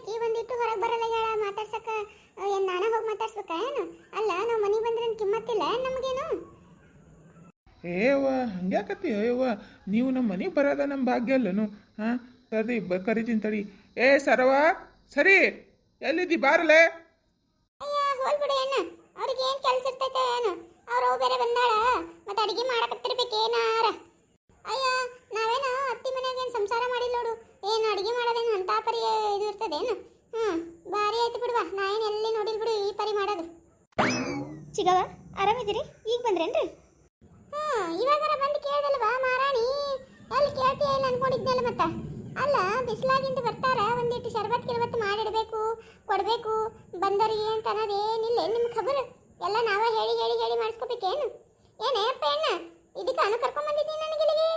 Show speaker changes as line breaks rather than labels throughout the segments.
ಆಕಿ ಒಂದಿಟ್ಟು ಹೊರಗೆ ಬರಲ್ಲ ಹೇಳ ಮಾತಾಡ್ಸಕ ಏನು ನಾನ ಹೋಗಿ ಮಾತಾಡ್ಸ್ಬೇಕ ಏನು? ಅಲ್ಲ ನಾವು ಮನೆಗೆ ಬಂದ್ರೆ ಕಿಮ್ಮತ್ತಿಲ್ಲ ನಮಗೇನು?
ಏವ ಹಂಗ್ಯಾಕತ್ತಿ ಏವಾ ನೀವು ನಮ್ಮ ಮನೆಗೆ ಬರೋದ ನಮ್ಮ ಭಾಗ್ಯ ಅಲ್ಲನು ಹಾಂ? ಸರಿ ಬ ಕರಿತೀನಿ ತಡಿ. ಏ ಸರವ ಸರಿ ಎಲ್ಲಿದ್ದಿ ಬಾರಲೇ?
ಅಯ್ಯ ಹೋಲ್ಬಿಡು ಏನು ಅವ್ರಿಗೆ ಏನು ಕೆಲಸ ಇರ್ತೈತೆ ಏನು ಅವ್ರು ಅವು ಬೇರೆ ಬಂದಾಳ ಮತ್ತೆ ಅಡಿಗೆ ಮಾಡಕತ್ತಿರ್ಬೇಕು ಏನಾರ ಅಯ್ಯ ನಾವೇನು ಅತ್ತಿ ಮನ್ಯಾಗ ಏನು ಸಂಸಾರ ಮಾಡಿಲ್ಲ ನೋಡು ಏನು ಅಡಿಗೆ ಮಾಡೋದೇನು ಅಂತ ಪರಿ ಇದು ಇರ್ತದೇನು ಹ್ಞೂ ಭಾರಿ ಆಯ್ತು ಬಿಡುವ ನಾ ಏನು ಎಲ್ಲಿ ನೋಡಿಲ್ ಬಿಡು ಈ ಪರಿ ಮಾಡೋದು ಚಿಗವ ಆರಾಮಿದ್ದೀರಿ ಈಗ ಬಂದ್ರೇನ್ರಿ ಹ್ಞೂ ಇವಾಗಾರ ಬಂದು ಕೇಳ್ದಲ್ವಾ ಮಾರಾಣಿ ಎಲ್ಲಿ ಕೇಳ್ತೀಯ ಇಲ್ಲ ಅನ್ಕೊಂಡಿದ್ನಲ್ಲ ಮತ್ತೆ? ಅಲ್ಲ, ಬಿಸಿಲಾಗಿಂದ ಬರ್ತಾರ? ಒಂದಿಟ್ಟು ಶರ್ಬತ್ ಗಿರ್ಬತ್ ಮಾಡಿಡಬೇಕು, ಕೊಡಬೇಕು, ಬಂದರಿಗೆ ಅಂತ ಅನ್ನೋದೇನಿಲ್ಲ ನಿಮ್ಗೆ ಖಬರ್? ಎಲ್ಲ ನಾವೇ ಹೇಳಿ ಹೇಳಿ ಹೇಳಿ ಮಾಡಿಸ್ಕೋಬೇಕೇನು? ಏನೇ ಅಪ್ಪ ಅಣ್ಣ, ಇದಕ್ಕೆ ಅನು ಬಂದಿದ್ದೀನಿ ನನಗಿಲ್ಲಿಗೆ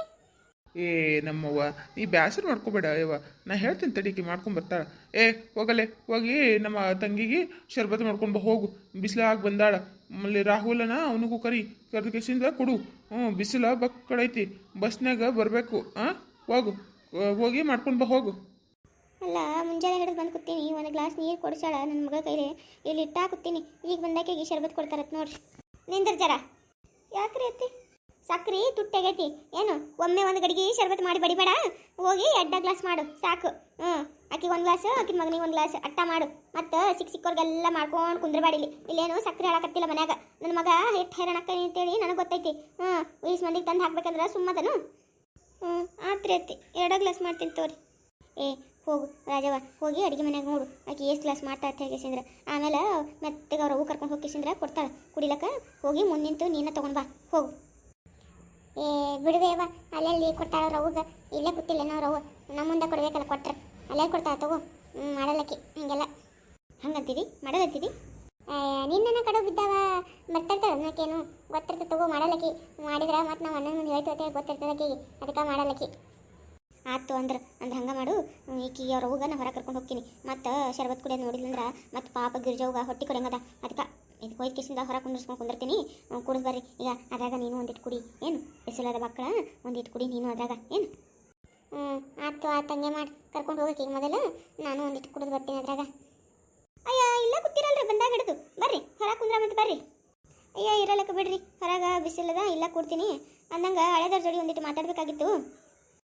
ಏ, ನಮ್ಮವ್ವ, ನೀ ಬ್ಯಾಸರ್ ಮಾಡ್ಕೋಬೇಡ ಅಯ್ಯವ್ವ ನಾ ಹೇಳ್ತೀನಿ ತಡಿಕೆ, ಮಾಡ್ಕೊಂಡು ಬರ್ತಾಳ ಏ, ಹೋಗಲೆ, ಹೋಗಿ ನಮ್ಮ ತಂಗಿಗೆ ಶರ್ಬತ್ ಮಾಡ್ಕೊಂಡು ಹೋಗು. ಬಿಸಿಲಾಗಿ ಬಂದಾಳ. ಆಮೇಲೆ ರಾಹುಲನ ಅವನಿಗೂ ಕರಿ, ಕರೆದ ಕೆಸಿಂದ ಕೊಡು. ಹ್ಞೂ ಬಿಸಿಲ ಬಕ್ಕಡೈತಿ ಬಸ್ನಾಗ ಬರಬೇಕು ಹಾಂ ಹೋಗು. ಹೋಗಿ ಮಾಡ್ಕೊಂಡು ಬಾ, ಹೋಗು.
ಅಲ್ಲ, ಮುಂಜಾನೆ ಹಿಡಿದು ಬಂದು ಕೂತೀನಿ. ಒಂದು ಗ್ಲಾಸ್ ನೀರು ಕೊಡಿಸಾಳ ನನ್ನ ಮಗ ಕೈಲಿ. ಇಲ್ಲಿ ಇಟ್ಟಾ ಕೂತೀನಿ. ಈಗ ಬಂದಾಕೆಗೆ ಶರ್ಬತ್ ಕೊಡ್ತಾರತ್ ನೋಡ್ರಿ. ನಿಂದ್ರ ಜರ. ಯಾಕ್ರಿ ಅತ್ತಿ? ಸಕ್ರಿ ತುಟ್ಟಾಗೈತಿ ಏನು? ಒಮ್ಮೆ ಒಂದು ಗಡಿಗೆ ಶರ್ಬತ್ ಮಾಡಿ ಬಡಿಬೇಡ. ಹೋಗಿ ಎಡ್ಡ ಗ್ಲಾಸ್ ಮಾಡು. ಸಾಕು. ಹ್ಞೂ ಆಕಿಗೆ ಒಂದು ಗ್ಲಾಸ್, ಆಕಿನ ಮಗನಿಗೆ ಒಂದು ಗ್ಲಾಸ್ ಅಟ್ಟ ಮಾಡು. ಮತ್ತು ಸಿಕ್ಕ ಸಿಕ್ಕೋರ್ಗೆಲ್ಲ ಮಾಡ್ಕೊಂಡು ಕುಂದ್ರಬಾಡಿಲಿ ಇಲ್ಲೇನು ಸಕ್ಕರೆ ಹಾಳಕತ್ತಿಲ್ಲ ಮನ್ಯಾಗ. ನನ್ನ ಮಗ ಹಿಟ್ಟು ಹೈರಾಣಕ್ಕ ಅಂತೇಳಿ ನನಗೆ ಗೊತ್ತೈತಿ. ಹ್ಞೂ ವಯಸ್ಸು ಮಂದಿಗೆ ತಂದು ಹಾಕ್ಬೇಕಂದ್ರೆ ಸುಮ್ಮದನು. ಹ್ಞೂ ಆತ್ರಿ ಅತ್ತಿ. ಎರಡೋ ಗ್ಲಾಸ್ ಮಾಡ್ತೀನಿ ತೋರಿ. ಏ, ಹೋಗು. ರಾಜವ್ವ, ಹೋಗಿ ಅಡುಗೆ ಮನೆಯಾಗ ನೋಡು. ಆಕೆ ಎಷ್ಟು ಗ್ಲಾಸ್ ಮಾಡ್ತಾ ಅಂತ ಹೇಗಿಸಿಂದ್ರ ಆಮೇಲೆ ಮತ್ತೆ ಅವ್ರ ಅವು ಕರ್ಕೊಂಡು ಹೋಗಿಸಿಂದ್ರ ಕೊಡ್ತಾಳೆ. ಕುಡಿಲಕ್ಕ ಹೋಗಿ ಮುಂದೆ ನಿಂತು ನೀನ ತೊಗೊಂಡು ಬಾ. ಹೋಗು. ಏ ಬಿಡುವೇವ ಅಲ್ಲಲ್ಲಿ ಕೊಡ್ತಾಳೆ ಅವ್ರ ಅವ್ಗ ಇಲ್ಲೇ ಗೊತ್ತಿಲ್ಲ ಅವ್ರ ಅವು ನಮ್ಮ ಮುಂದೆ ಕೊಡಬೇಕಲ್ಲ ಕೊಟ್ರೆ. ಅಲ್ಲೇ ಕೊಡ್ತಾಳೆ ತಗೋ. ಮಾಡಲಕ್ಕಿ ಹಂಗೆಲ್ಲ. ಹಂಗಂತೀರಿ ಮಾಡಲತ್ತೀರಿ ನಿನ್ನ ಕಡೆ ಬಿದ್ದಾವ ಬರ್ತಿರ್ತಾಳೆ ನಾಕೇನು ಗೊತ್ತಿರ್ತದೆ ತಗೋ ಮಾಡಲಕ್ಕಿ. ಮಾಡಿದ್ರೆ ಮತ್ತೆ ನಾವು ಅಣ್ಣನ ಹೇಳ್ತೀವಿ ಗೊತ್ತಿರ್ತದೆ ಆಕಿಗೆ ಅದಕ್ಕೆ ಮಾಡಲಕ್ಕಿ. ಆತು ಅಂದ್ರೆ ಅಂದ್ರೆ ಹಂಗೆ ಮಾಡು. ಈಕಿ ಅವ್ರ ಹೋಗ ನಾ ಹೊರಗೆ ಕರ್ಕೊಂಡು ಹೋಗ್ತೀನಿ. ಮತ್ತು ಶರ್ಬತ್ ನೋಡಿಲ್ಲ ಅಂದ್ರೆ ಮತ್ತು ಪಾಪ ಗಿರ್ಜವ್ಗ ಹೊಟ್ಟೆ ಕೊಡಂಗದ ಅದಕ್ಕೆ ಇದು ಹೋಯ್ ಕಿಸಿಂದ ಹೊರ ಕುಂದಿರ್ಸ್ಕೊಂಡು ಕುಂದಿರ್ತೀನಿ. ಕುಡಿದು ಬರ್ರಿ. ಈಗ ಅದ್ರಾಗ ನೀನು ಒಂದಿಟ್ಟು ಕುಡಿ. ಏನು? ಬಿಸಿಲಾದ ಮಕ್ಕಳ. ಒಂದಿಟ್ಟು ಕುಡಿ ನೀನು ಅದ್ರಾಗ. ಏನು? ಹ್ಞೂ ಆಯ್ತು ಆಯ್ತು ಹಂಗೆ ಮಾಡಿ. ಕರ್ಕೊಂಡು ಹೋಗಕ್ಕೆ ಈಗ ಮೊದಲು. ನಾನು ಒಂದಿಟ್ಟು ಕುಡಿದು ಬರ್ತೀನಿ ಅದ್ರಾಗ. ಅಯ್ಯ, ಇಲ್ಲ ಕೂತಿರಲ್ರಿ, ಬಂದಾಗ ಹಿಡಿದು. ಬರ್ರಿ ಹೊರಗೆ ಕುಂದ್ರ ಮತ್ತೆ ಬರ್ರಿ. ಅಯ್ಯ, ಇರಲಕ್ಕ ಬಿಡ್ರಿ, ಹೊರಗ ಬಿಸಿಲದ, ಇಲ್ಲ ಕೂಡ್ತೀನಿ. ಅಂದಂಗೆ ಹಳೆದವ್ರ ಜೋಡಿ ಒಂದಿಟ್ಟು ಮಾತಾಡಬೇಕಾಗಿತ್ತು.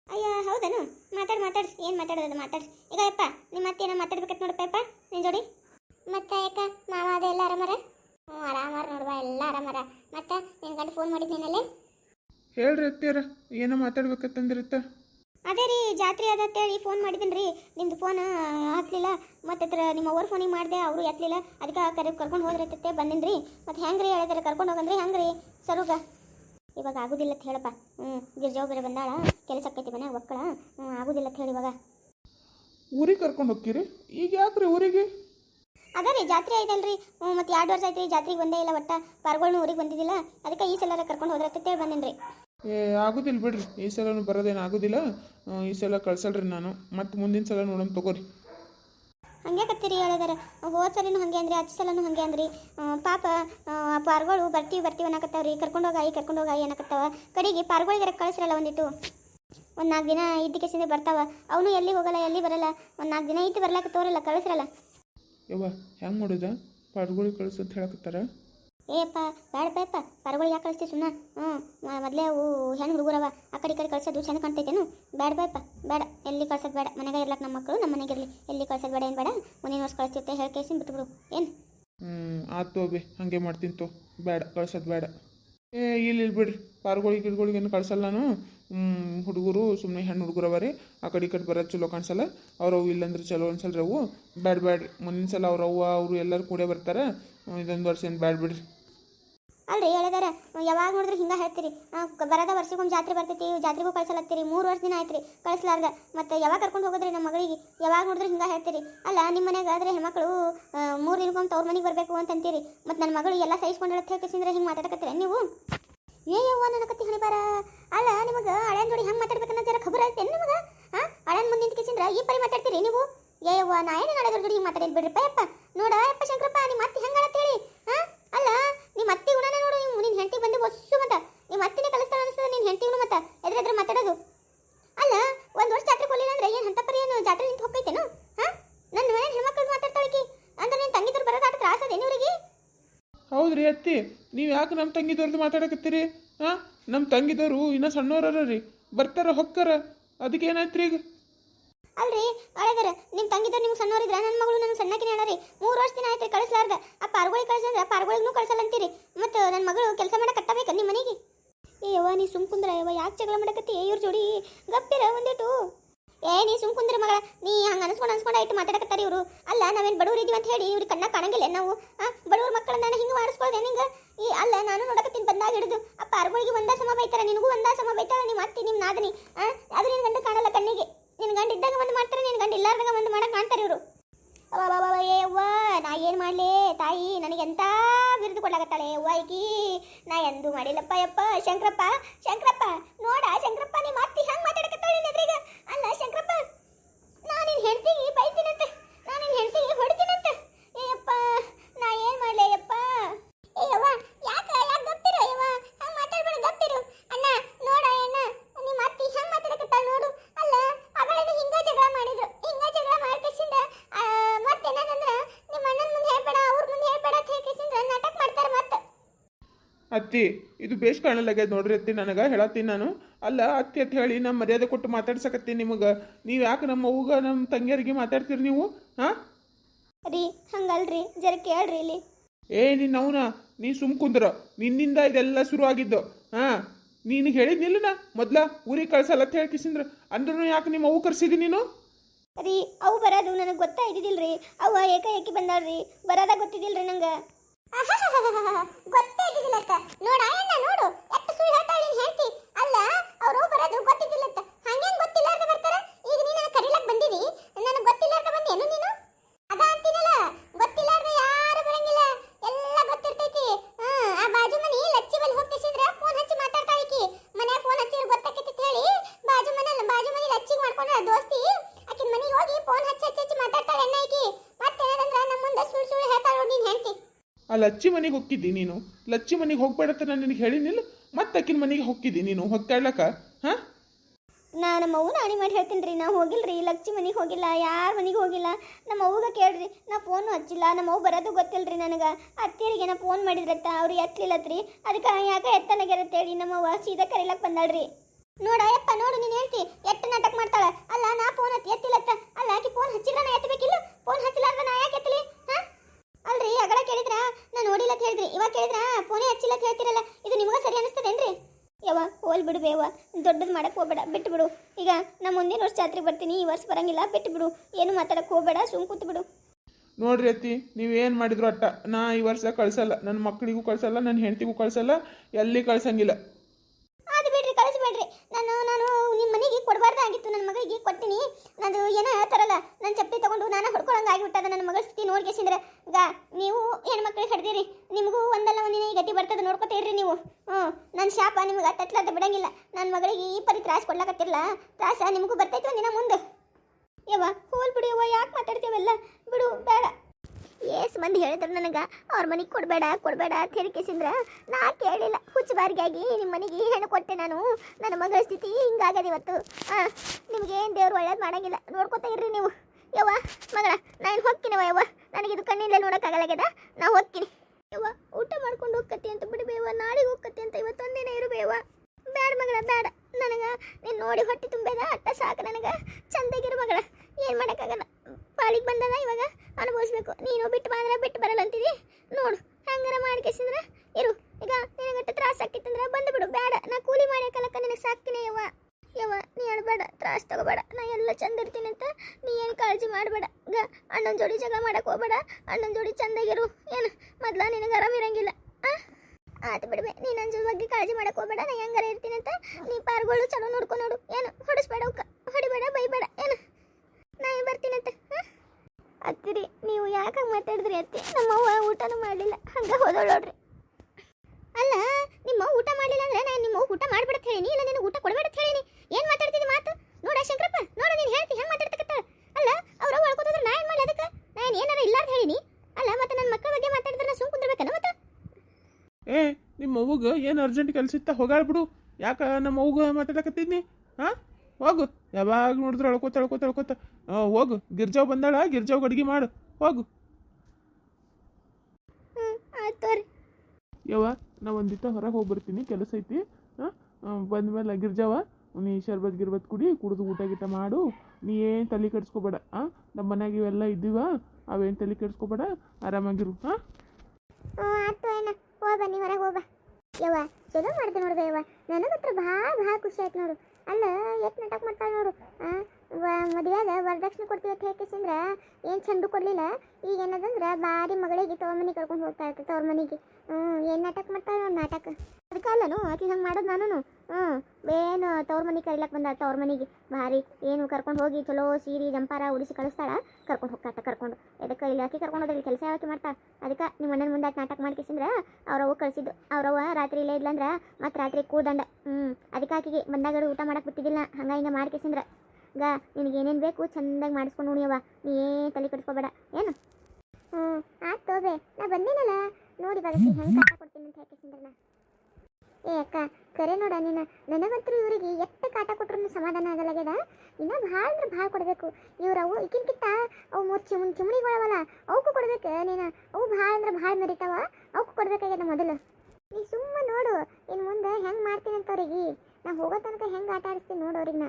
ಅಯ್ಯ, ಹೌದನು? ಮಾತಾಡಿ ಮಾತಾಡ್ರಿ ಏನು ಮಾತಾಡೋದು ಮಾತಾಡ್ರಿ ಈಗ ಅಪ್ಪ ನಿಮ್ಮ ಮತ್ತೆ ಏನೋ ಮಾತಾಡ್ಬೇಕತ್ ನೋಡಪ್ಪ ನಿನ್ ಜೋಡಿ. ಮತ್ತೆ ಅಯ್ಯಕ್ಕ, ಮಾವ ಅದೆಲ್ಲ ಆರಾಮರ? ಹ್ಞೂ ಆರಾಮಾರ ನೋಡುವ, ಎಲ್ಲ ಆರಾಮರ. ಮತ್ತೆ ನಿನ್ ಗಂಡ ಫೋನ್ ಮಾಡಿದ್ನೇನಲ್ಲೇ
ಹೇಳ್ರಿ ಅತ್ತಿಯರ, ಏನೋ ಮಾತಾಡ್ಬೇಕಂತಂದಿರತ್ತ.
ಅದೇ ರೀ ಜಾತ್ರೆ ಹೇಳಿ ಫೋನ್ ಮಾಡಿದ್ದೀನಿ ರೀ. ನಿಮ್ದು ಫೋನ್ ಹತ್ತಲಿಲ್ಲ ಮತ್ತೆ ಹತ್ರ ನಿಮ್ಮ ಅವ್ರ ಫೋನಿಗೆ ಮಾಡಿದೆ ಅವರು ಎತ್ತಲಿಲ್ಲ ಅದಕ್ಕೆ ಕರೆ ಕರ್ಕೊಂಡು ಹೋದ್ರತ್ತೆ ಬಂದಿನಿ ರೀ. ಮತ್ತು ಹೆಂಗೆ ರೀ ಹೇಳಿದ್ರೆ ಕರ್ಕೊಂಡು ಹೋಗಂದ್ರಿ ಹೆಂಗೆ ರೀ? ಸರೋಗ ಇವಾಗ ಆಗುದಿಲ್ಲ ಅಂತ ಹೇಳಪ್ಪ. ಹ್ಞೂ ಗಿರ್ಜಾವ್ ಬೇರೆ ಬಂದಾಳ ಕೆಲಸ ಆಕೈತಿ ಮನೆ ಒಕ್ಕಳ. ಹ್ಞೂ ಆಗುದಿಲ್ಲ ಅಂತ ಹೇಳಿ ಇವಾಗ.
ಊರಿಗೆ ಕರ್ಕೊಂಡು ಹೋಗ್ತೀರಿ? ಈಗ ಯಾಕ್ರಿ ಊರಿಗೆ?
ಅದ ರೀ ಜಾತ್ರೆ ಐತಲ್ರಿ ಮತ್ತು ಎರಡು ವರ್ಷ ಆಯ್ತು ರೀ ಜಾತ್ರೆಗೆ ಬಂದೇ ಇಲ್ಲ ಒಟ್ಟ. ಪಾರ್ಗಳ್ನು ಊರಿಗೆ ಬಂದಿದ್ದಿಲ್ಲ. ಅದಕ್ಕೆ ಈ ಸಲ ಕರ್ಕೊಂಡು ಹೋದ್ರತ್ತೆ ಬಂದಿನಿ ರೀ.
ಏ ಆಗೋದಿಲ್ಲ ಬಿಡ್ರಿ. ಈ ಸಲನು ಬರೋದೇನು ಆಗೋದಿಲ್ಲ. ಈ ಸಲ ಕಳ್ಸಲ್ರಿ ನಾನು. ಮತ್ತೆ ಮುಂದಿನ ಸಲ ನೋಡೋಣ ತಗೋರಿ.
ಹಂಗೆ ಕತ್ತೀರಿ ಹೇಳಿದಾರೆ. ಹೋದ ಸಲನು ಹಂಗೆ ಅಂದ್ರಿ ಹಚ್ಚ ಸಲನು ಹಂಗೆ ಅಂದ್ರಿ. ಪಾಪ ಪಾರ್ಗಳು ಬರ್ತೀವಿ ಬರ್ತೀವಿ ಅನ್ನಕತ್ತಾವ್ರಿ. ಕರ್ಕೊಂಡು ಹೋಗಾಯಿ ಕರ್ಕೊಂಡು ಹೋಗಾಯಿ ಅನ್ನಕತ್ತಾವ. ಕಡೆಗೆ ಪಾರ್ಗಳಿಗಾರ ಕಳಿಸ್ರಲ್ಲ ಒಂದಿಟ್ಟು. ಒಂದು ನಾಲ್ಕು ದಿನ ಇದ್ದಕ್ಕೆಸಿಂದ ಬರ್ತಾವ. ಅವನು ಎಲ್ಲಿ ಹೋಗಲ್ಲ ಎಲ್ಲಿ ಬರಲ್ಲ. ಒಂದು ನಾಲ್ಕು ದಿನ ಇದ್ದು ಬರ್ಲಾಕ ತೋರಲ್ಲ ಕಳಿಸ್ರಲ್ಲ.
ಯವ್ವ ಹೆಂಗೆ ಮಾಡೋದ? ಪಾರ್ಗಳಿಗೆ ಕಳ್ಸು ಅಂತ ಹೇಳಕತ್ತಾರ?
ಏಪ್ಪ ಬೇಡಪ್ಪ ಪರಗಳು ಯಾಕೆ ಕಳಿಸ್ತೀವಿ ಸುಮ್ಮನೆ ಹ್ಞೂ ಮೊದಲೇ ಅವು ಹೆಣ್ಣು ಹುಡುಗರವ. ಆ ಕಡೆ ಈ ಕಡೆ ಕಳ್ಸೋದು ಚೆಂದ ಕಾಣ್ತೈತೇನು? ಬೇಡ ಬೇಡಪ್ಪ ಬೇಡ ಎಲ್ಲಿ ಕಳ್ಸೋದು ಬೇಡ. ಮನೆಗೆ ಇರ್ಲಕ್ಕೆ ನಮ್ಮ ಮಕ್ಕಳು ನಮ್ಮ ಮನೆಗೆ ಇರಲಿ. ಎಲ್ಲಿ ಕಳ್ಸೋದು ಬೇಡ, ಏನು ಬೇಡ? ಮುಂದಿನ ವರ್ಷ ಕಳಿಸ್ತಿರ್ತೆ ಹೇಳಿ ಕೇಸಿನ ಬಿಟ್ಬಿಡು. ಏನು?
ಹ್ಞೂ ಆತು ಬಿ ಹಾಗೆ ಮಾಡ್ತೀನಿ ತೋ. ಬೇಡ, ಕಳ್ಸೋದು ಬೇಡ. ಏ ಇಲ್ಲಿ ಬಿಡ್ರಿ. ಪಾರ್ಗಳಿಗೆ ಗಿಡ್ಗಳಿಗೇನು ಕಳ್ಸಲ್ಲ ನಾನು. ಹುಡುಗರು ಸುಮ್ಮನೆ ಹೆಣ್ಣು ಹುಡುಗರು ರೀ. ಆ ಕಡೆ ಈ ಕಡೆ ಬರೋದು ಚಲೋ ಕಾಣಿಸಲ್ಲ. ಅವ್ರವು ಇಲ್ಲಂದ್ರೆ ಚಲೋ ಅನ್ಸಲ್ರಿ ಅವು. ಬ್ಯಾಡ, ಬ್ಯಾಡ್ರಿ. ಮುಂದಿನ ಸಲ ಅವ್ರ ಅವ್ವ, ಅವರು ಎಲ್ಲರೂ ಕೂಡೇ ಬರ್ತಾರೆ. ಇದೊಂದು ವರ್ಷ ಏನು ಬ್ಯಾಡ ಬಿಡ್ರಿ.
ಅಲ್ರಿ ಹೇಳಿದಾರ, ಯಾವಾಗ ನೋಡಿದ್ರೆ ಹಿಂಗೆ ಹೇಳ್ತೀರಿ. ಬರದ ವರ್ಷಕ್ಕೊಮ್ಮೆ ಜಾತ್ರೆ ಬರ್ತೈತಿ, ಜಾತ್ರೆಗೂ ಕಳ್ಸಲತ್ತೀರಿ, ಮೂರು ವರ್ಷ ದಿನ ಆಯ್ತ್ರಿ, ಕಳಿಸ್ಲಾರ್ದ. ಮತ್ತೆ ಯಾವಾಗ ಕರ್ಕೊಂಡು ಹೋಗೋದ್ರಿ ನಮ್ಮ ಮಗಳಿಗೆ? ಯಾವಾಗ ನೋಡಿದ್ರೆ ಹಿಂಗೆ ಹೇಳ್ತೀರಿ. ಅಲ್ಲ ನಿಮ್ಮ ಮನೆಗೆ ಆದ್ರೆ ಹೆಣ್ಮಕ್ಳು ಮೂರು ದಿನಕ್ಕೊಮ್ಮೆ ತವ್ರ ಮನೆಗೆ ಬರಬೇಕು ಅಂತ ಅಂತೀರಿ. ಮತ್ತು ನನ್ನ ಮಗಳು ಎಲ್ಲ ಸಹಿಸ್ಕೊಂಡು ಹೇಳ್ಕೇಸಿಂದ್ರೆ ಹಿಂಗೆ ಮಾತಾಡಕತ್ತೀರ ನೀವು? ಏ, ಯವ್ವ, ನನ್ನ ಕತ್ತಿ ಹಣೆ ಬಾರ ಅಲ್ಲ, ನಿಮಗೆ ಹಳೆಯನ್ ಜೋಡಿ ಹೆಂಗೆ ಮಾತಾಡ್ಬೇಕನ್ನ ಜರ ಖಬರ್ ಐತೆ ನಿಮಗೆ? ಹಾಂ ಹಳೆಯನ್ ಮುಂದೆ ನಿಂತ್ಕೇಸಿಂದ್ರ ಈ ಪರಿ ಮಾತಾಡ್ತೀರಿ ನೀವು? ಏ, ಯವ್ವ, ನಾ ಏನು ನಾಳೆ ಜೋಡಿ ಹಿಂಗೆ ಮಾತಾಡಿದ್ ಬಿಡ್ರಿಪ್ಪ ನೋಡ, ಯಪ್ಪ ಶಂಕರಪ್ಪ ನಿಮ್ಮ ಮತ್ತೆ ಹೆಂಗೆ ಹೇಳಿ? ಹಾಂ ಅಲ್ಲ ನಿಮ್ಮ ಮತ್ತೆ ಗುಣನ ನೋಡು ನೀವು ನಿನ್ನ ಹೆಂಡತಿ ಬಂದು ಒಸ್ಸು ಮತ ನಿಮ್ಮ ಅತ್ತಿನೇ ಕಲಿಸ್ತಾಳೆ ಅನಿಸ್ತದೆ ನಿನ್ನ ಹೆಂಡತಿಗೂ ಮತ ಎದ್ರ ಎದ್ರ ಮಾತಾಡೋದು. ಅಲ್ಲ, ಒಂದು ವರ್ಷ ಜಾತ್ರೆ ಕೊಲ್ಲಿಲ್ಲ ಅಂದ್ರೆ ಏನು ಹಂತ ಏನು ಜಾತ್ರೆ ನಿಂತು ಹೋಗ್ತೈತೇನು? ಹಾಂ? ನನ್ನ ಮನೆ
ಹೆಣ್ಮಕ್ಳು ಮಾತಾಡ್ತಾಳಿಕಿ ಅಂದ್ರೆ ನಿನ್ನ ತಂಗಿದ್ರು ಬರೋದು ಆಟ ತ್ರಾಸ ಅದೇನು ಇವರಿಗೆ? ಹೌದ್ರಿ ಅತ್ತಿ. ನೀವು ಯಾಕೆ ನಮ್ಮ ತಂಗಿದವ್ರದ್ದು ಮಾತಾಡಕತ್ತೀರಿ? ಹಾಂ? ನಮ್ಮ ತಂಗಿದವರು ಇನ್ನೂ ಸಣ್ಣವರ ರೀ. ಬರ್ತಾರ, ಹೊಕ್ಕಾರ. ಅದಕ್ಕೆ ಏನಾಯ್ತು ರೀ ಈಗ?
ಅಲ್ರಿ ಅಳಗರ ನಿಮ್ಮ ತಂಗಿದ್ರು ನಿಮ್ಗೆ ಸಣ್ಣವರಿದ್ರ ನನ್ನ ಮಗಳು ನನ್ನ ಸಣ್ಣಕಿನ ಹೇಳರಿ. ಮೂರು ವರ್ಷ ದಿನ ಆಯ್ತು ಕಳಿಸ್ಲಾರ್ದ. ಆ ಪಾರ್ಗೊಳಿಗೆ ಕಳ್ಸಂದ್ರೆ ಅಂದ್ರೆ ಕಳ್ಸಲ್ಲ ಅಂತೀರಿ ಮತ್ತು ನನ್ನ ಮಗಳು ಕೆಲಸ ಮಾಡಕ್ಕೆ ಕಟ್ಟಬೇಕು ನಿಮ್ಮ ಮನೆಗೆ? ಏ ಯವ್ವ ನೀ ಸುಮ್ ಕುಂದ್ರ ಯವ್ವ ಯಾಕೆ ಜಗಳ ಮಾಡಕತ್ತಿ? ಇವ್ರ ಜೋಡಿ ಗಪ್ಪಿರ ಒಂದಿಟ್ಟು ಏ, ನೀ ಸುಮ್ ಕುಂದ್ರ ಮಗಳ, ನೀ ಹಂಗೆ ಅನ್ಸ್ಕೊಂಡು ಅನ್ಸ್ಕೊಂಡು ಆಯ್ತು ಮಾತಾಡಕತ್ತಾರ ಇವರು. ಅಲ್ಲ, ನಾವೇನು ಬಡವ್ರು ಇದೀವಿ ಅಂತ ಹೇಳಿ ಇವ್ರಿಗೆ ಕಣ್ಣ ಕಾಣಂಗಿಲ್ಲ ನಾವು? ಆ, ಬಡವ್ರ ಮಕ್ಕಳನ್ನ ಹಿಂಗೆ ಮಾಡಿಸ್ಕೊಳ್ದೆ ನಿಂಗೆ? ಈ, ಅಲ್ಲ, ನಾನು ನೋಡಕತ್ತೀನಿ ಬಂದಾಗ ಹಿಡಿದು. ಆ ಪಾರ್ಗಳಿಗೆ ಒಂದ ಸಮ ಬೈತಾರ, ನಿನಗೂ ಒಂದ ಸಮ ಬೈತಾಳ ನಿಮ್ಮ ಅತ್ತಿ ನಿಮ್ಮ ನಾದನಿ. ಆ ಅದು ನಿನ್ನ ಗಂಡ ಕಾಣಲ್ಲ ಕಣ್ಣಿಗೆ? ನಿನ್ನ ಗಂಡ ಇದ್ದಾಗ ಒಂದು ಮಾಡ್ತಾರೆ ನಿನ್ನ ಗಂಡ ಇಲ್ಲಾರ್ದಾಗ ಒಂದು ಮಾಡಕ್ ಕಾಣ್ತಾರೆ ಇವರು ಅವ್ವ ಏ ಅವ್ವ ನಾ ಏನು ಮಾಡಲಿ ತಾಯಿ ನನಗೆ ಎಂತ ಬಿರುದು ಕೊಡ್ಲಾಗತ್ತಾಳೆ ವೈಗಿ ನಾ ಎಂದು ಮಾಡಿಲ್ಲಪ್ಪ ಯಪ್ಪ ಶಂಕರಪ್ಪ ಶಂಕರಪ್ಪ ನೋಡ ಶಂಕರಪ್ಪ ನಿಮ್ಮ ಅತ್ತಿ ಹೆಂಗೆ ಮಾತಾಡಕತ್ತಾಳೆ ನಿನ್ನ ಎದುರಿಗೆ ಅಲ್ಲ ಶಂಕರಪ್ಪ ನಾ ನಿನ್ನ ಹೆಂಡ್ತಿಗೆ ಬೈತೀನಂತೆ ನಾ ನಿನ್ನ ಹೆಂಡ್ತಿಗೆ ಹೊಡಿತೀನಂತೆ ಏ ಯಪ್ಪ ನಾ ಏನು ಮಾಡಲಿ ಯಪ್ಪ ಏ ಯವ್ವ ಯಾಕ ಯಾಕೆ ಗಪ್ಪಿರು ಯವ್ವ ಹಂಗೆ ಮಾತಾಡ್ಬೇಡ ಗಪ್ಪಿರು ಅಣ್ಣ ನೋಡ ಅಣ್ಣ ನಿಮ್ಮ ಅತ್ತಿ ಹೆಂಗೆ ಮಾತಾಡಕತ್ತಾಳ ನೋಡು ಅಲ್ಲ ಅಗಳನ್ನ ಹಿಂಗ ಜಗಳ ಮಾಡಿದ್ರು ಹಿಂಗ ಜಗಳ ಮಾಡ್ಕೇಸಿಂದ ಮತ್ತೇನಂದ್ರ ನಿಮ್ಮ ಅಣ್ಣನ ಮುಂದೆ ಹೇಳ್ಬೇಡ ಅವ್ರ ಮುಂದೆ ಹೇಳ್ಬೇಡ ಅಂತ ಹೇಳ್ಕೇಸಿಂದ ನಾಟಕ ಮಾಡ್ತಾರೆ ಮತ್ತೆ
ಅತ್ತಿ ಇದು ಬೇಷ್ ಕಾಣಲಾಗ್ಯದ ನೋಡ್ರಿ ಅತ್ತಿ ನನಗೆ ಹೇಳತ್ತೀನಿ ನಾನು. ಅಲ್ಲ ಅತ್ತಿ ಅಂತ ಹೇಳಿ ನಮ್ಮ ಮರ್ಯಾದೆ ಕೊಟ್ಟು ಮಾತಾಡ್ಸಕತ್ತೀನಿ ನಿಮಗೆ. ನೀವು ಯಾಕೆ ನಮ್ಮ ಅವ್ಗ ನಮ್ಮ ತಂಗಿಯರಿಗೆ ಮಾತಾಡ್ತೀರಿ ನೀವು? ಹಾಂ?
ರೀ ಹಂಗಲ್ರಿ ಜರ ಕೇಳ್ರಿ ಇಲ್ಲಿ.
ಏ ನೀನು ಅವನ ನೀ ಸುಮ್ ಕುಂದ್ರ. ನಿನ್ನಿಂದ ಇದೆಲ್ಲ ಶುರು ಆಗಿದ್ದು ಹಾಂ? ನೀನು ಹೇಳಿದ್ನಿಲ್ಲನ ಮೊದ್ಲ ಊರಿಗೆ ಕಳ್ಸಲ್ಲ ಅಂತ ಹೇಳಿ ಕಿಸಿಂದ್ರ. ಅಂದ್ರೂ ಯಾಕೆ ನಿಮ್ಮ ಅವು ಕರ್ಸಿದಿ ನೀನು?
ರೀ ಅವು ಬರೋದು ನನಗೆ ಗೊತ್ತಾ ರೀ ಅವ ಏಕಾಏಕಿ ಬಂದಾಳ್ರಿ. ಬರೋದ ರೀ ನಂಗೆ. ಗೊತ್ತೇ ಇದ್ದಿದ್ದಿಲ್ಲ ನೋಡ ನೋಡು ಎಷ್ಟು ಸುಳ್ಳು ಹೇಳ್ತಾಳೆ ಹೇಳ್ತಿ. ಅಲ್ಲ ಅವರು ಬರೋದು ಗೊತ್ತಿದ್ದಿಲ್ಲತ್ತ ಹಂಗೇನ್ ಗೊತ್ತಿಲ್ಲಾರ್ದ ಬರ್ತಾರ ಈಗ ನೀನು ಕರೀಲಕ್ ಬಂದಿದಿ ನನಗೆ ಗೊತ್ತಿಲ್ಲಾರ್ದ ಬಂದೇನು ನೀನು ಅದ ಅಂತೀನಲ್ಲ ಗೊತ್ತಿಲ್ಲಾರ್ದ ಯಾರು ಬರಂಗಿಲ್ಲ ಎಲ್ಲ ಗೊತ್ತಿರ್ತೈತಿ ಹಾ ಆ ಬಾಜು ಮನಿ ಲಚ್ಚಿ ಬಲ್ಲಿ ಹೋಗ್ತಿಸಿದ್ರ ಫೋನ್ ಹಚ್ಚಿ ಮಾತಾಡ್ತಾಳ ಈಕಿ ಮನ್ಯಾಗ ಫೋನ್ ಹಚ್ಚಿದ್ರೆ ಗೊತ್ತಾಕೈತಿ ಅಂತ ಹೇಳಿ ಬಾಜು ಮನೆ ಬಾಜು ಮನಿ ಲಚ್ಚಿಗೆ ಮಾಡ್ಕೊಂಡ್ರ ದೋಸ್ತಿ ಆಕಿನ ಮನಿಗೆ ಹೋಗಿ ಫೋನ್ ಹಚ್ಚಿ ಹಚ್ಚಿ ಹಚ್ಚಿ ಮಾತಾಡ್ತಾಳೆ ಅಣ್ಣ ಈಕಿ ಮತ್ತೇನಂದ್ರ ನಮ್ಮ ಮುಂದೆ ಸುಳ್ಳು ಸುಳ್ಳು ಹೇಳ್ತಾಳ ನೋಡಿ ನೀನ್ ಹೇಳ್ತಿ
ಆ ಲಚ್ಚಿ ಮನೆಗೆ ಹೋಗಿದ್ದಿ ನೀನು? ಲಚ್ಚಿ ಮನೆಗೆ ಹೋಗ್ಬೇಡತ್ತ ನಾನು ನಿನಗೆ ಹೇಳಿನಿಲ್ಲ? ಮತ್ತೆ ಅಕ್ಕಿನ ಮನೆಗೆ ಹೋಗಿದ್ದಿ ನೀನು? ಹೊತ್ತಾಡ್ಲಕ್ಕ ಹಾಂ?
ನಾ ನಮ್ಮ ಅವ್ವನ ಆಣಿ ಮಾಡಿ ಹೇಳ್ತೀನಿ ರೀ. ನಾ ಹೋಗಿಲ್ರಿ. ಲಕ್ಷ್ಮಿ ಮನೆಗೆ ಹೋಗಿಲ್ಲ. ಯಾರ ಮನೆಗೆ ಹೋಗಿಲ್ಲ? ನಮ್ಮ ಅವ್ವಗ ಕೇಳ್ರಿ. ನಾ ಫೋನು ಹಚ್ಚಿಲ್ಲ. ನಮ್ಮ ಅವ್ವ ಬರೋದು ಗೊತ್ತಿಲ್ರಿ ನನಗೆ. ಅತ್ತಿಯರಿಗೆ ನಾ ಫೋನ್ ಮಾಡಿದ್ರತ್ತ ಅವ್ರು ಎತ್ತಲಿಲ್ಲತ್ರಿ ಅದಕ್ಕೆ ಯಾಕೆ ಎತ್ತನಾಗಿರತ್ತೇಳಿ ನಮ್ಮ ಅವ್ವ ಸೀದಾ ಕರೀಲಕ್ ಬಂದಾಳ್ರಿ. ನೋಡ ಯಪ್ಪ ನೋಡು, ನೀನು ಹೇಳ್ತಿ. ಎಟ್ಟು ನಾಟಕ ಮಾಡ್ತಾಳ? ಅಲ್ಲ, ನಾ ಫೋನ್ ಹತ್ತಿ ಎತ್ತಿಲ್ಲತ್ತ. ಅಲ್ಲ, ಆಕೆ ಫೋನ್ ಹಚ್ಚಿಲ್ಲ ನಾ ಎತ್ತಬೇಕಿಲ್ಲ? ಫೋನ್ ಹಚ್ಚಲಾರ್ದ ನಾ ಯಾಕೆ ಎತ್ತಲಿ? ಹಾ? ಅಲ್ರಿ ಅಗಳ ಕೇಳಿದ್ರ? ನಾ ನೋಡಿಲ್ಲ ಅಂತ ಹೇಳಿದ್ರಿ. ಇವಾಗ ಕೇಳಿದ್ರ? ಫೋನೇ ಹಚ್ಚಿಲ್ಲ ಅಂತ ಹೇಳ್ತಿರಲ್ಲ. ಇದು ನಿಮಗೆ ಸರಿ ಅನಿಸ್ತದೇನ್ರಿ ಯವ್ವ ಹೋಲ್ ಬಿಡು ಬೇವ. ದೊಡ್ಡದು ಮಾಡಕ್ ಹೋಗ್ಬೇಡ. ಬಿಟ್ಟು ಬಿಡು. ಈಗ ನಾ ಮುಂದಿನ ವರ್ಷ ಜಾತ್ರೆಗೆ ಬರ್ತೀನಿ. ಈ ವರ್ಷ ಬರಂಗಿಲ್ಲ. ಬಿಟ್ಟು ಬಿಡು. ಏನು ಮಾತಾಡಕ್ ಹೋಗ್ಬೇಡ. ಸುಮ್ ಕೂತ್ ಬಿಡು.
ನೋಡ್ರಿ ಅತ್ತಿ ನೀವು ಏನು ಮಾಡಿದ್ರು ಅಟ್ಟ? ನಾ ಈ ವರ್ಷ ಕಳ್ಸಲ್ಲ. ನನ್ನ ಮಕ್ಕಳಿಗೂ ಕಳ್ಸಲ್ಲ ನನ್ನ ಹೆಂಡತಿಗೂ ಕಳ್ಸಲ್ಲ. ಎಲ್ಲಿ ಕಳ್ಸಂಗಿಲ್ಲ.
ಅದು ಬಿಡ್ರಿ ಕಳಿಸ್ಬೇಡ್ರಿ ನಾನು ನಾನು ನಿಮ್ಮ ಮನೆಗೆ ಕೊಡಬಾರ್ದಾಗಿತ್ತು. ನನ್ನ ಮಗಳಿಗೆ ಕೊಡ್ತೀನಿ ನಾನು ಏನೋ ಹೇಳ್ತಾರಲ್ಲ ನನ್ನ ಚಪ್ಪಲಿ ತಗೊಂಡು ಹೊಡ್ಕೊಳಂಗ ಆಗಿಬಿಟ್ಟದ ನನ್ನ ಮಗಳ ಸ್ಥಿತಿ ನೋಡ್ಕೇಸಿಂದ್ರೆ ಈಗ ನೀವು ಹೆಣ್ಮಕ್ಳಿಗೆ ಹಡ್ದಿರಿ, ನಿಮಗೂ ಒಂದಲ್ಲ ಒಂದಿನ ಈ ಗತಿ ಬರ್ತದೆ ನೋಡ್ಕೊತೀರಿ ನೀವು. ಹ್ಞೂ ನನ್ನ ಶಾಪ ನಿಮ್ಗೆ ತಟ್ಲಾದ ಬಿಡಂಗಿಲ್ಲ. ನನ್ನ ಮಗಳಿಗೆ ಈ ಪರಿ ತ್ರಾಸ ಕೊಡ್ಲಾಕತ್ತಿರಲ್ಲ ತ್ರಾಸ ನಿಮಗೂ ಬರ್ತೈತಿ ಒಂದಿನ ಮುಂದೆ. ಯವ್ವ, ಹೋಲ್ ಬಿಡಿಯವ್ವ ಯಾಕೆ ಮಾತಾಡ್ತೀವಲ್ಲ? ಬಿಡು, ಬೇಡ. ಏಸ್ ಮಂದಿ ಹೇಳಿದ್ರು ನನಗೆ, ಅವ್ರ ಮನೆಗೆ ಕೊಡಬೇಡ ಕೊಡಬೇಡ ಅಂತ ಹೇಳಿ ಕೇಸಿಂದ್ರ. ನಾ ಕೇಳಿಲ್ಲ. ಹುಚ್ಚು ಬಾರಿಗಾಗಿ ನಿಮ್ಮ ಮನೆಗೆ ಹೆಣ್ಣು ಕೊಟ್ಟೆ ನಾನು. ನನ್ನ ಮಗಳ ಸ್ಥಿತಿ ಹಿಂಗಾಗದ ಇವತ್ತು. ಹಾಂ ನಿಮ್ಗೆ ಏನು ದೇವ್ರು ಒಳ್ಳೇದು ಮಾಡಂಗಿಲ್ಲ. ನೋಡ್ಕೊತಾ ಇರ್ರಿ ನೀವು. ಯವ್ವ, ಮಗಳ, ನಾನು ಹೋಗ್ತೀನವ ಯವ್ವ. ನನಗಿದು ಕಣ್ಣಿಂದ ನೋಡೋಕ್ಕಾಗಲಾಗ್ಯದ? ನಾ ಹೋಗ್ತೀನಿ ಯವ್ವ, ಊಟ ಮಾಡ್ಕೊಂಡು ಹೋಗ್ಕತ್ತಿ ಅಂತ ಬಿಡಬೇವ ನಾಳೆಗೆ ಹೋಗ್ಕತ್ತಿ ಅಂತ ಇವತ್ತೊಂದಿನ ಇರಬೇವ ಬೇಡ ಮಗಳ ಬೇಡ ನನಗೆ, ನೀನು ನೋಡಿ ಹೊಟ್ಟೆ ತುಂಬೇದ ಅಟ್ಟ ಸಾಕು ನನಗೆ. ಚಂದಾಗಿರು ಮಗಳ. ಏನು ಮಾಡೋಕ್ಕಾಗಲ್ಲ. ಪಾಳಿಗೆ ಬಂದದ ಇವಾಗ? ಅನುಭವಿಸ್ಬೇಕು. ನೀನು ಬಿಟ್ಟು ಬಂದ್ರೆ ಬಿಟ್ಟು ಬರಲ್ಲ ಅಂತಿದಿ? ನೋಡು, ಹೆಂಗಾರ ಮಾಡ್ಕೇಸಿಂದ್ರೆ? ಇರು. ಈಗ ನಿನಗಟ್ಟ ತ್ರಾಸ ಆಕಿತ್ತಂದ್ರೆ ಬಂದು ಬಿಡು ಬೇಡ ನಾ ಕೂಲಿ ಮಾಡ್ಯಾಕಲಕ್ಕ ನಿನಗೆ ಸಾಕ್ತೀನಿ ಯವ್ವ. ಯವ್ವ, ನೀ ಹೇಳ್ಬೇಡ, ತ್ರಾಸ ತಗೋಬೇಡ, ನಾ ಎಲ್ಲ ಚಂದ ಇರ್ತೀನಿ ಅಂತ, ನೀ ಏನು ಕಾಳಜಿ ಮಾಡಬೇಡ. ಗ, ಅಣ್ಣನ ಜೋಡಿ ಜಗಳ ಮಾಡಕ್ಕೆ ಹೋಗಬೇಡ, ಅಣ್ಣನ ಜೋಡಿ ಚಂದಾಗಿರು, ಏನು, ಮೊದ್ಲ ನಿನಗೆ ಆರಾಮಿರಂಗಿಲ್ಲ ಆತು ಬಿಡ್ಬೇ ನೀ ನನ್ನ ಬಗ್ಗೆ ಕಾಳಜಿ ಮಾಡಕ್ಕೆ ಹೋಗ್ಬೇಡ, ನಾ ಹೆಂಗಾರ ಇರ್ತೀನಿ ಅಂತ, ನೀ ಪಾರ್ಗಳು ಚಲೋ ನೋಡ್ಕೊಂಡು ನೋಡು, ಏನು, ಹೊಡಿಸ್ಬೇಡ ಅವಕ್ಕ ಹೊಡಿಬೇಡ, ಬೈಬೇಡ, ಏನು? ನಾ ಏನು ಹಾಂ? ಅತ್ತಿರಿ, ನೀವು ಯಾಕೆ ಮಾತಾಡಿದ್ರಿ ಅತ್ತಿ? ನಮ್ಮವ್ವ ಊಟನೂ ಮಾಡಲಿಲ್ಲ, ಹಂಗೆ ಹೋದಳು ನೋಡ್ರಿ. ಅಲ್ಲ, ನಿಮ್ಮ ಊಟ ಮಾಡಲಿಲ್ಲ ಅಂದ್ರೆ ನಾನು ನಿಮ್ಮ ಊಟ ಮಾಡ್ಬಿಡತ್ ಹೇಳಿನಿ ಇಲ್ಲ ನಿನಗೆ ಊಟ ಕೊಡಬೇಡ ಹೇಳಿನಿ ಏನು ಮಾತಾಡ್ತಿದ್ದಿ ಮಾತು ನೋಡ ಶಂಕರಪ್ಪ ನೋಡ ನೀನು ಹೇಳ್ತಿ ಹೆಂಗೆ ಮಾತಾಡ್ತಕ್ಕತ್ತಾಳ ಅಲ್ಲ ಅವ್ರ ಒಳ್ಕೋತಿದ್ರೆ ನಾ ಏನು ಮಾಡಲಿ ಅದಕ್ಕೆ ನಾನು ಏನಾರ ಇಲ್ಲಾರ್ದು ಹೇಳಿನಿ ಅಲ್ಲ ಮತ್ತೆ ನನ್ನ ಮಕ್ಕಳ ಬಗ್ಗೆ ಮಾತಾಡಿದ್ರೆ ನಾ ಸುಮ್ ಕುಂದಿರ್ಬೇಕನ ಮತ್ತೆ
ಏ ಅವ್ವಗೆ ಏನು ಅರ್ಜೆಂಟ್ ಕೆಲಸ ಇತ್ತ ಹೋಗಾಳ್ ಬಿಡು. ಯಾಕೆ ನಮ್ಮ ಅವ್ಗ ಮಾತಾಡಕತ್ತಿದ್ನಿ? ಹಾಂ? ಹೋಗು. ಯಾವಾಗ ನೋಡಿದ್ರು ಅಳ್ಕೋತ ಅಳ್ಕೋತ ಅಳ್ಕೋತ. ಹೋಗು. ಗಿರ್ಜಾವ್ ಬಂದಾಳ ಗಿರ್ಜಾವ್ ಅಡ್ಗೆ ಮಾಡು. ಹೋಗು.
ಹ್ಮ್ ಆಯ್ತು ತೋರಿ.
ಯವ್ವ ನಾ ಒಂದಿತ್ತ ಹೊರಗೆ ಹೋಗಿ ಬರ್ತೀನಿ ಕೆಲಸ ಐತಿ. ಹಾಂ? ಬಂದ್ಮೇಲೆ ಗಿರ್ಜಾವ ನೀ ಶರ್ಬತ್ ಗಿರ್ಬತ್ ಕುಡಿ ಕುಡಿದು ಊಟ ಗೀಟ ಮಾಡು. ನೀ ಏನು ತಲೆ ಕೆಡಿಸ್ಕೊಬೇಡ. ಹಾಂ ನಮ್ಮ ಮನ್ಯಾಗ ಇವೆಲ್ಲ ಇದ್ದೀವ ಅವೇನು ತಲೆ ಕೆಡಿಸ್ಕೊಬೇಡ. ಆರಾಮಾಗಿರು. ಹಾಂ?
ಹೋಗ ಬನ್ನಿ ಹೊರಗೆ ಹೋಗ ಯವ್ವ ಚಲೋ ಮಾಡ್ದೆ ನೋಡ್ದೆ ಯವ್ವ. ನನಗೆ ಹತ್ರ ಭಾಳ ಭಾಳ ಖುಷಿ ಆಯ್ತು ನೋಡು. ಅಲ್ಲ, ಎಷ್ಟು ನಾಟಕ ಮಾಡ್ತಾಳೆ ನೋಡು. ಮದುವೆಯಾಗ ವರದಕ್ಷಿಣೆ ಕೊಡ್ತೀವಿ ಅಂತ ಹೇಳ್ಕೇಸಂದ್ರೆ ಏನು ಚಂದ ಕೊಡಲಿಲ್ಲ. ಈಗ ಏನದಂದ್ರೆ, ಬಾರಿ ಮಗಳಿಗೆ ತವ್ರ ಮನೆಗೆ ಕರ್ಕೊಂಡು ಹೋಗ್ತಾ ಇರ್ತಾರೆ ತವ್ರ ಮನೆಗೆ. ಹ್ಞೂ ಏನು ನಾಟಕ ಮಾಡ್ತಾಳೆ ನೋಡಿ ನಾಟಕ. ಅದಕ್ಕೆ ಅಲ್ಲನು, ಆಕೆ ಹಂಗೆ ಮಾಡೋದು ನಾನು ಹ್ಞೂ ಏನು ತವ್ರ ಮನೆಗೆ ಕರಿಲಕ್ಕೆ ಬಂದ ತವ್ರ ಮನೆಗೆ. ಭಾರಿ, ಏನು ಕರ್ಕೊಂಡು ಹೋಗಿ ಚಲೋ ಸೀರೆ, ಜಂಪಾರ ಉಡಿಸಿ ಕಳಿಸ್ತಾಳ, ಕರ್ಕೊಂಡು ಹೋಗ್ತಾಟ ಕರ್ಕೊಂಡು. ಅದಕ್ಕೆ ಇಲ್ಲಿ ಆಕೆ ಕರ್ಕೊಂಡು ಹೋದ್ರೆ ಕೆಲಸ ಯಾಕೆ ಮಾಡ್ತಾ ಅದಕ್ಕೆ ನಿಮ್ಮ ಅಣ್ಣನ ಮುಂದೆ ನಾಟಕ ಮಾಡ್ಕೇಸಿಂದ್ರೆ ಅವ್ರವ್ವ ಕಳಿಸಿದ್ದು. ಅವ್ರವ್ವ ರಾತ್ರಿ ಇಲ್ಲೇ ಇದ್ಲಂದ್ರೆ ಮತ್ತೆ ರಾತ್ರಿ ಕೂದಂಡ ಹ್ಞೂ ಅದಕ್ಕೆ ಆಕೆಗೆ ಬಂದಾಗ ಊಟ ಮಾಡಕ್ಕೆ ಬಿಟ್ಟಿದ್ದಿಲ್ಲ ಹಂಗ ಹಿಂಗೆ ಮಾಡ್ಕೇಸಿಂದ್ರೆ. ಗ, ನಿನಗೆ ಏನೇನು ಬೇಕು ಚೆಂದಾಗಿ ಮಾಡಿಸ್ಕೊಂಡು ಉಣಿಯವ್ವ. ನೀ ಏನು ತಲೆ ಕೆಡಿಸ್ಕೋಬೇಡ. ಏನು? ಹ್ಞೂ ಆಯ್ತು ತೋಬೆ ನಾ ಬಂದೇನಲ್ಲ. ನೋಡಿ ಬರಸಿ ಹೆಂಗೆ ಕೊಡ್ತೀನಿ ಅಂತ ಹೇಳ್ಕೇಸಿಂದ್ರೆ ನಾ. ಏ ಅಕ್ಕ, ಕರೆ ನೋಡ, ನೀನು ನನಗಂತೂ ಇವರಿಗೆ ಎತ್ತ ಕಾಟ ಕೊಟ್ರು ಸಮಾಧಾನ ಆಗಲಾಗ್ಯದ? ಇನ್ನ ಭಾಳ ಅಂದ್ರೆ ಭಾಳ ಕೊಡಬೇಕು. ಇವ್ರು ಅವು ಈಗಿನ್ಕಿಂತ ಅವು ಮೂರು ಚಿಮ್ ಚಿಮಣಿಗಳವಲ್ಲ ಅವಕ್ಕೂ ಕೊಡ್ಬೇಕು ನೀನು. ಅವು ಭಾಳ ಅಂದ್ರೆ ಭಾಳ ಮೆರಿತಾವ ಅವಕ್ಕೂ ಕೊಡ್ಬೇಕಾಗ್ಯದ ಮೊದಲು. ನೀ ಸುಮ್ಮನೆ ನೋಡು ಇನ್ನು ಮುಂದೆ ಹೆಂಗೆ ಮಾಡ್ತೀನಿ ಅಂತ ಅವ್ರಿಗೆ ನಾ ಹೋಗೋ ತನಕ ಹೆಂಗೆ ಆಟ ಆಡಿಸ್ತೀನಿ ನೋಡು ಅವ್ರಿಗೆ ನಾ